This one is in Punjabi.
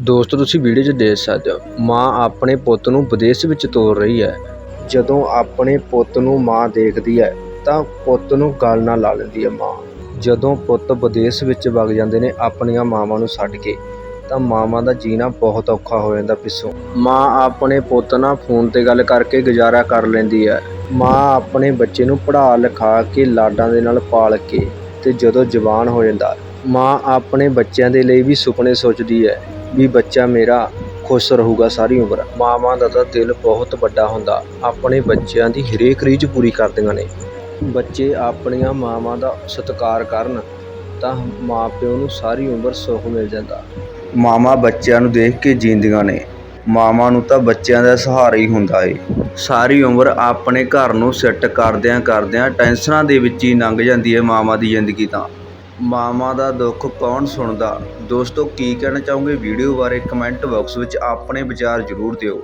ਦੋਸਤੋ, ਤੁਸੀਂ ਵੀਡੀਓ 'ਚ ਦੇਖ ਸਕਦੇ ਹੋ, ਮਾਂ ਆਪਣੇ ਪੁੱਤ ਨੂੰ ਵਿਦੇਸ਼ ਵਿੱਚ ਤੋਰ ਰਹੀ ਹੈ। ਜਦੋਂ ਆਪਣੇ ਪੁੱਤ ਨੂੰ ਮਾਂ ਦੇਖਦੀ ਹੈ, ਤਾਂ ਪੁੱਤ ਨੂੰ ਗਲ ਨਾਲ ਲਾ ਲੈਂਦੀ ਹੈ ਮਾਂ। ਜਦੋਂ ਪੁੱਤ ਵਿਦੇਸ਼ ਵਿੱਚ ਵਗ ਜਾਂਦੇ ਨੇ, ਆਪਣੀਆਂ ਮਾਵਾਂ ਨੂੰ ਛੱਡ ਕੇ, ਤਾਂ ਮਾਵਾਂ ਦਾ ਜੀਣਾ ਬਹੁਤ ਔਖਾ ਹੋ ਜਾਂਦਾ ਪਿੱਛੋਂ। ਮਾਂ ਆਪਣੇ ਪੁੱਤ ਨਾਲ ਫੋਨ ਤੇ ਗੱਲ ਕਰਕੇ ਗੁਜ਼ਾਰਾ ਕਰ ਲੈਂਦੀ ਹੈ। ਮਾਂ ਆਪਣੇ ਬੱਚੇ ਨੂੰ ਪੜ੍ਹਾ, ਲਿਖਾ ਕੇ ਲਾਡਾਂ ਦੇ ਨਾਲ ਪਾਲ ਕੇ, ਤੇ ਜਦੋਂ ਜਵਾਨ ਹੋ ਜਾਂਦਾ, ਮਾਂ ਆਪਣੇ ਬੱਚਿਆਂ ਦੇ ਲਈ ਵੀ ਸੁਪਨੇ ਸੋਚਦੀ ਹੈ। ਵੀ ਬੱਚਾ ਮੇਰਾ ਖੁਸ਼ ਰਹੇਗਾ ਸਾਰੀ ਉਮਰ। ਮਾਵਾਂ ਦਾ ਤਾਂ ਦਿਲ ਬਹੁਤ ਵੱਡਾ ਹੁੰਦਾ। ਆਪਣੇ ਬੱਚਿਆਂ ਦੀ ਹਰੇਕ ਰੀਝ ਪੂਰੀ ਕਰਦੀਆਂ ਨੇ। ਬੱਚੇ ਆਪਣੀਆਂ ਮਾਵਾਂ ਦਾ ਸਤਿਕਾਰ ਕਰਨ ਤਾਂ ਮਾਂ ਪਿਓ ਨੂੰ ਸਾਰੀ ਉਮਰ ਸੁੱਖ ਮਿਲ ਜਾਂਦਾ। ਮਾਵਾਂ ਬੱਚਿਆਂ ਨੂੰ ਦੇਖ ਕੇ ਜੀਂਦੀਆਂ ਨੇ। ਮਾਵਾਂ ਨੂੰ ਤਾਂ ਬੱਚਿਆਂ ਦਾ ਸਹਾਰਾ ਹੀ ਹੁੰਦਾ ਏ। ਸਾਰੀ ਉਮਰ ਆਪਣੇ ਘਰ ਨੂੰ ਸੈੱਟ ਕਰਦਿਆਂ ਕਰਦਿਆਂ ਟੈਨਸ਼ਨਾਂ ਦੇ ਵਿੱਚ ਹੀ ਲੰਘ ਜਾਂਦੀ ਹੈ ਮਾਵਾਂ ਦੀ ਜ਼ਿੰਦਗੀ ਤਾਂ। ਮਾਵਾਂ ਦਾ ਦੁੱਖ ਕੌਣ ਸੁਣਦਾ? ਦੋਸਤੋ, ਕੀ ਕਹਿਣਾ ਚਾਹੋਗੇ? ਵੀਡੀਓ ਬਾਰੇ ਕਮੈਂਟ ਬਾਕਸ ਵਿੱਚ ਆਪਣੇ ਵਿਚਾਰ ਜ਼ਰੂਰ ਦਿਓ।